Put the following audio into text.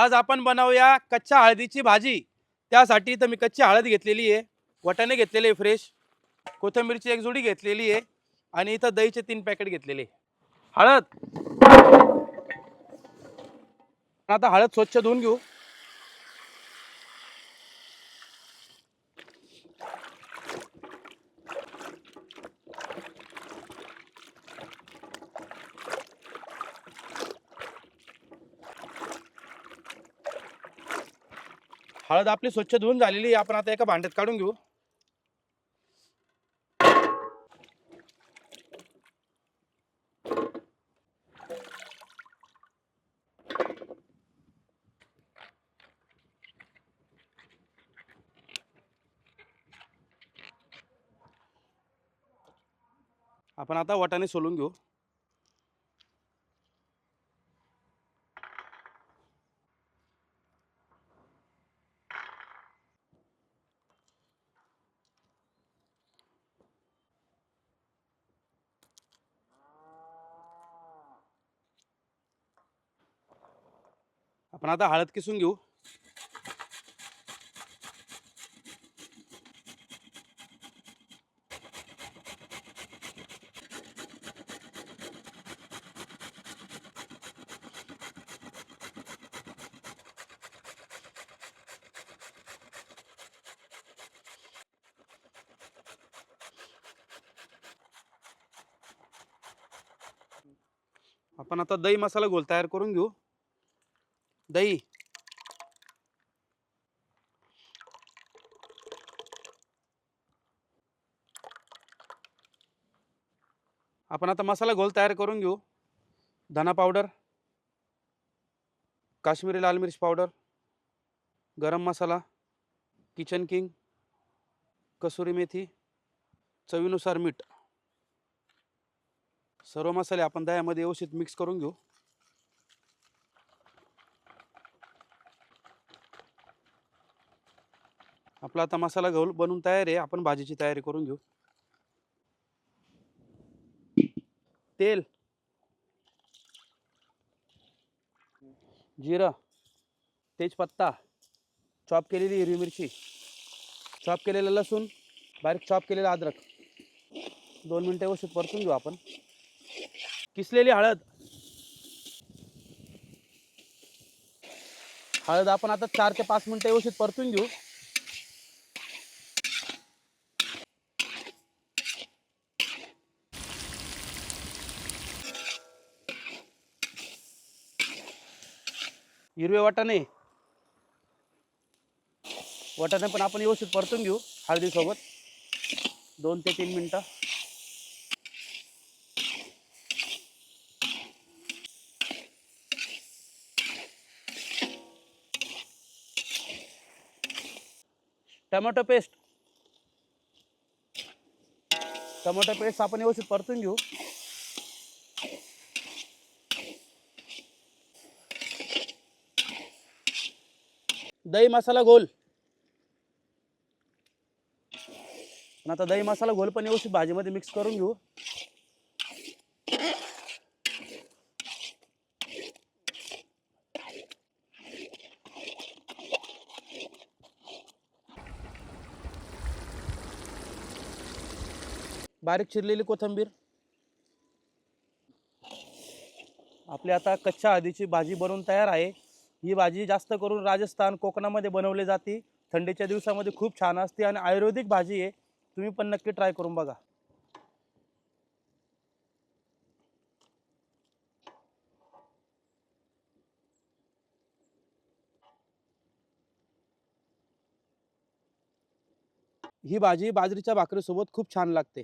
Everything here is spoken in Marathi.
आज आपण बनवूया कच्च्या हळदीची भाजी. त्यासाठी तर मी कच्ची हळद घेतलेली आहे. वटाणे घेतलेले आहे फ्रेश कोथिंबीरची एक जुडी घेतलेली आहे. आणि इथं दहीचे तीन पॅकेट घेतलेले हळद. आता हळद स्वच्छ धुवून घेऊ. हळद आपली स्वच्छ धुवून झालेली आपण आता एका भांड्यात काढून घेऊ. आपण आता वाटाणे सोलून घेऊ. आपण आता हळद किसून घेऊ. आपण आता दही मसाला गोल तयार करून घेऊ. दही. आपण आता मसाला घोल तयार करून घेऊ. धना पावडर. काश्मीरी लाल मिर्च powder. Garam masala. Kitchen king. Kasuri methi. चवीनुसार मीठ. सर्व मसाले आपण दह्यामध्ये व्यवस्थित मिक्स करून घेऊ. आपला आता मसाला घोल बनवून तयार आहे. आपण भाजीची तयारी करून घेऊ. तेल. जिरं. तेजपत्ता. चॉप केलेली हिरवी मिरची. चॉप केलेलं लसूण. बारीक चॉप केलेलं अद्रक. दोन मिनटं व्यवस्थित परतून घेऊ आपण. किसलेली हळद. हळद आपण आता चार ते पाच मिनटं व्यवस्थित परतून घेऊ. हिरवे वाटाणे वाटाणे पण आपण व्यवस्थित परतून घेऊ हळदीसोबत. दोन ते तीन मिनटं. Tomato paste. टोमॅटो पेस्ट आपण व्यवस्थित परतून घेऊ. दही मसाला घोल. पण आता दही मसाला घोल पण व्यवस्थित भाजीमध्ये मिक्स करून घेऊ. बारीक चिरलेली कोथिंबीर. आपली आता कच्च्या हळदीची भाजी बनवून तयार आहे. ही भाजी जास्त करून राजस्थान कोकणामध्ये बनवली जाते. थंडीच्या दिवसामध्ये खूप छान असते आणि आयुर्वेदिक भाजी आहे. तुम्ही पण नक्की ट्राय करून बघा. ही भाजी बाजरीच्या भाकरीसोबत खूप छान लागते.